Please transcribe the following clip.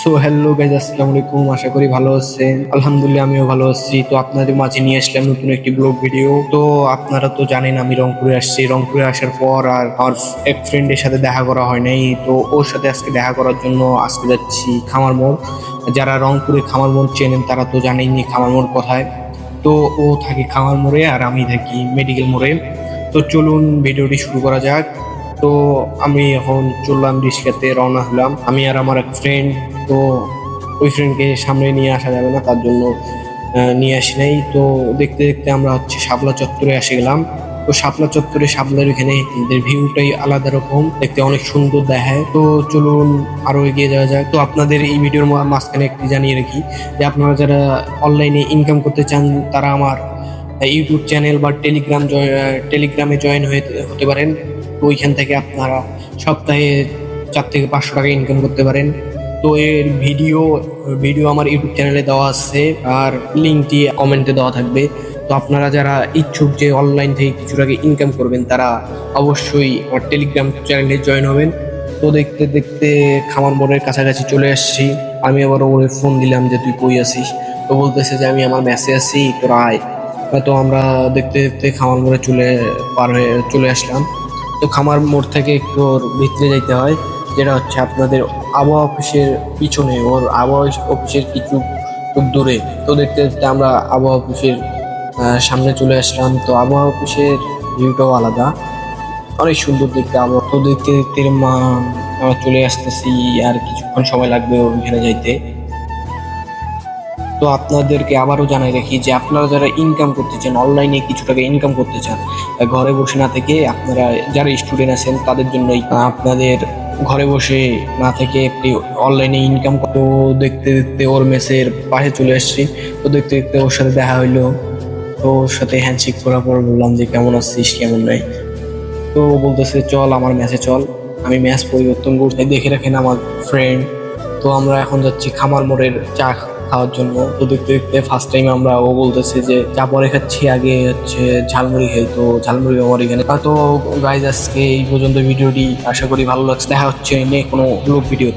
So hello guys আসসালামু আলাইকুম। আশা করি ভালো আছেন। আলহামদুলিল্লাহ, আমিও ভালো আছি। তো আপনাদের মাঝে নিয়ে আসলাম নতুন একটি ব্লগ ভিডিও তো আপনারা তো জানেন, আমি রংপুরে আসছি। রংপুরে আসার পর আর আমার এক ফ্রেন্ডের সাথে দেখা করা হয় নাই। তো ওর সাথে আজকে দেখা করার জন্য আজকে যাচ্ছি খামার মোড়। যারা রংপুরে খামার মোড় চেনেন, তারা তো জানেনই খামার মোড় কোথায়। তো ও থাকে খামার মোড়ে আর আমি থাকি মেডিকেল মোড়ে। তো চলুন ভিডিওটি শুরু করা যাক। তো আমি এখন চললাম রিক্সাতে রওনা হলাম। আমি আর আমার এক ফ্রেন্ড তো ওই ফ্রেন্ডকে সামনে নিয়ে আসা যাবে না, তার জন্য নিয়ে আসি নাই। তো দেখতে দেখতে আমরা হচ্ছে শাপলা চত্বরে এসে গেলাম। তো শাপলা চত্বরে, শাপলার এখানে ভিউটাই আলাদা রকম, দেখতে অনেক সুন্দর দেখায়। তো চলুন আরও এগিয়ে যাওয়া যাক। তো আপনাদের এই ভিডিওর মাঝখানে একটি জানিয়ে রাখি, যে আপনারা যারা অনলাইনে ইনকাম করতে চান, তারা আমার ইউটিউব চ্যানেল বা টেলিগ্রাম টেলিগ্রামে জয়েন হয়ে হতে পারেন। তো ওইখান থেকে আপনারা সপ্তাহে চার থেকে পাঁচশো টাকা ইনকাম করতে পারেন। তো এর ভিডিও ভিডিও আমার ইউটিউব চ্যানেলে দেওয়া আছে আর লিঙ্কটি কমেন্টে দেওয়া থাকবে। তো আপনারা যারা ইচ্ছুক যে অনলাইন থেকে কিছু টাকা ইনকাম করবেন, তারা অবশ্যই আমার টেলিগ্রাম চ্যানেলে জয়েন হবেন। তো দেখতে দেখতে খামার মোড়ের কাছাকাছি চলে আসছি। আমি আবার ওরে ফোন দিলাম যে, তুই কই আসিস তো বলতেছে যে, আমি আমার মেসে আছি, তোরা আয়। তো আমরা দেখতে দেখতে খামার মোড়ে চলে, পার হয়ে চলে আসলাম। খামার মোড় থেকে একটু ওর ভিতরে যেতে হয়, যেটা হচ্ছে আপনাদের আবহাওয়া অফিসের পিছনে, ওর আবহাওয়া অফিসের কিছু দূরে। তো দেখতে দেখতে আমরা আবহাওয়া অফিসের সামনে চলে আসলাম। তো আবহাওয়া অফিসের ভিউটাও আলাদা। অনেক সুন্দর দেখতে আবহাওয়া। তো দেখতে দেখতে মা চলে আসতেছি, আর কিছুক্ষণ সময় লাগবে ওইখানে যাইতে। তো আপনাদেরকে আবারও জানাই রাখি যে আপনারা যারা ইনকাম করতে চান অনলাইনে কিছু টাকা ইনকাম করতে চান ঘরে বসে না থেকে আপনারা যারা স্টুডেন্ট আছেন, তাদের জন্যই আপনাদের ঘরে বসে না থেকে একটি অনলাইনে ইনকাম তো দেখতে দেখতে ওর মেসের পাশে চলে আসছি। তো দেখতে দেখতে ওর সাথে দেখা হইল। তো ওর সাথে হ্যান্ডশেক করার পর বললাম যে, কেমন আছিস? কেমন নাই? তো বলতেছে, চল, আমার ম্যাচে চল। আমি ম্যাচ পরিবর্তন করতে দেখে রাখেন আমার ফ্রেন্ড তো আমরা এখন যাচ্ছি খামার মোড়ের চা খাওয়ার জন্য। তো দেখতে দেখতে ফার্স্ট টাইম আমরা ও বলতেছে যে চা পরে খাচ্ছি, আগে হচ্ছে ঝালমুড়ি খাই। তো ঝালমুড়ি আমার এখানে। তো গাইজ আজকে এই পর্যন্ত ভিডিওটি আশা করি ভালো লাগছে। দেখা হচ্ছে এনে কোনো ভিডিওতে।